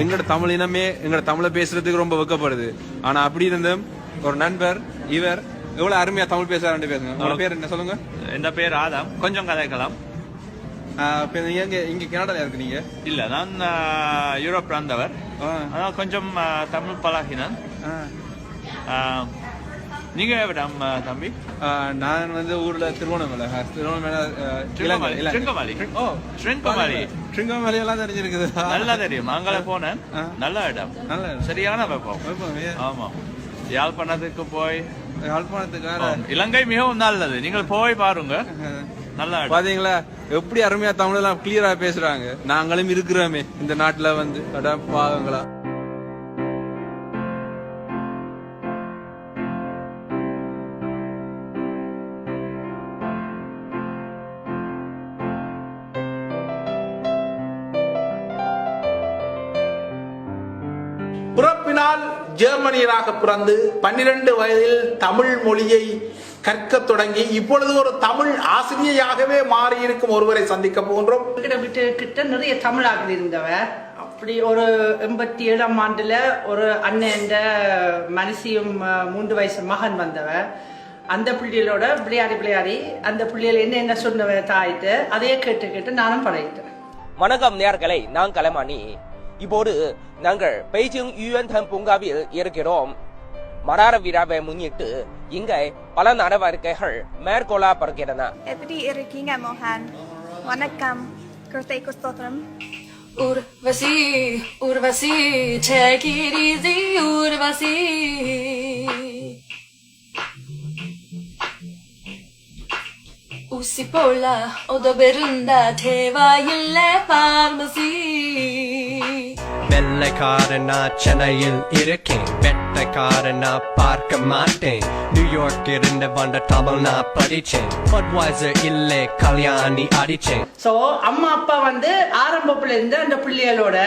எங்களோட தமிழ் இனமே எங்களோட தமிழை பேசுறதுக்கு ரொம்ப வெக்கப்படுது. ஆனா அப்படி இருந்தும் ஒரு நண்பர் இவர் எவ்வளவு அருமையா தமிழ் பேசுறாரு பேசுங்க உங்க பேர் என்ன சொல்லுங்க? என் பேர்? ஆதாம். கொஞ்சம் கதைக்கலாம் எங்க இங்க கனடால இருக்கு நீங்க? இல்ல நான் யூரோப் பிறந்தவர். ஆனால் கொஞ்சம் தமிழ் பழகினேன். நீங்க ஆ, தம்பி? நான் வந்து ஊர்ல திருவண்ணாமலை திருவண்ணாமலை. திருவண்ணாமலை. ஓ திருவண்ணாமலை. திருவண்ணாமலை எல்லாம் தெரிஞ்சிருக்குது. நல்லா தெரியும். அங்கே போனேன். நல்ல இடம். நல்ல இடம். சரியான வெப்பம். ஆமா. யாழ்ப்பாணத்துக்கு போய். யாழ்ப்பாணத்துக்கார ஆம். இலங்கை மிகவும் நல்லது. நீங்கள் போய் பாருங்க. நல்ல பாத்தீங்களா? எப்படி அருமையா தமிழ் எல்லாம் கிளியரா பேசுறாங்க. நாங்களும் இருக்கிறோமே இந்த நாட்டுல வந்து. அட பாவங்களா பிறப்பினால் ஜெர்மனியராக பிறந்து பன்னிரண்டு வயதில் தமிழ் மொழியை கற்கத் தொடங்கி இப்பொழுது ஒரு தமிழ் ஆசிரியையாகவே மாறியிருக்கும் ஒருவரை சந்திக்க போகின்றோம். கிட்ட கிட்ட நிறைய தமிழாக இருந்தவ. அப்படி ஒரு எண்பத்தி ஏழாம் ஆண்டுல ஒரு அண்ணன் மனசியும் மூன்று வயசு மகன் வந்தவ. அந்த பிள்ளைகளோட விளையாடி விளையாடி அந்த பிள்ளைகள் என்ன என்ன சொன்னவ தாயிட்டு அதையே கேட்டு கேட்டு நானும் பழகிட்டேன். வணக்கம் நேர்களே நான் கலைமாணி இப்போது நாங்கள் பெய்ஜிங் யுஎன்தன் பூங்காவில் இருக்கிறோம் மரார விழாவை முன்னிட்டு இங்கே பல நடவடிக்கைகள் மேற்கொள்ளப்படுகின்றன எப்படி இருக்கீங்க மோகன் வணக்கம் கிருத்தை குஸ்தோத்திரம் Urvasi, Urvasi, take it easy, Urvasi. Usipola, odoberunda, teva ille pharmacy. வெள்ளைக்காரனா சென்னையில் இருக்கேன். வெட்டைக்காரனா பார்க்க மாட்டேன். நியூயார்க் இருந்து வந்த தமிழ் நான் படிச்சேன். பட்வைசர் இல்லை கல்யாணி அடிச்சேன். ஸோ அம்மா அப்பா வந்து ஆரம்பப்புல இருந்து அந்த பிள்ளைகளோட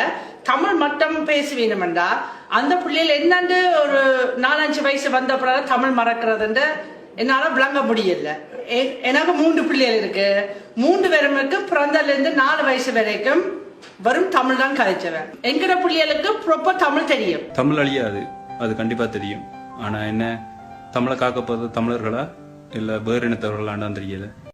தமிழ் மட்டும் பேசுவீனுமெண்டா அந்த பிள்ளைகள் என்னண்டு ஒரு நாலஞ்சு வயசு வந்த பிறகு தமிழ் மறக்கிறதுண்டு என்னால விளங்க முடியல. எனக்கு மூன்று பிள்ளைகள் இருக்கு. மூன்று பேருமுக்கு பிறந்ததுல இருந்து நாலு வயசு வரைக்கும் வெறும் தமிழ் தான் கதைச்சவன். எங்கிற பிள்ளைகளுக்கு ப்ராப்பர் தமிழ் தெரியும். தமிழ் அழியாது அது? கண்டிப்பா தெரியும். ஆனா என்ன? தமிழை காக்க போறது தமிழர்களா? இல்ல வேறு இனத்தவர்களான்னு தெரியல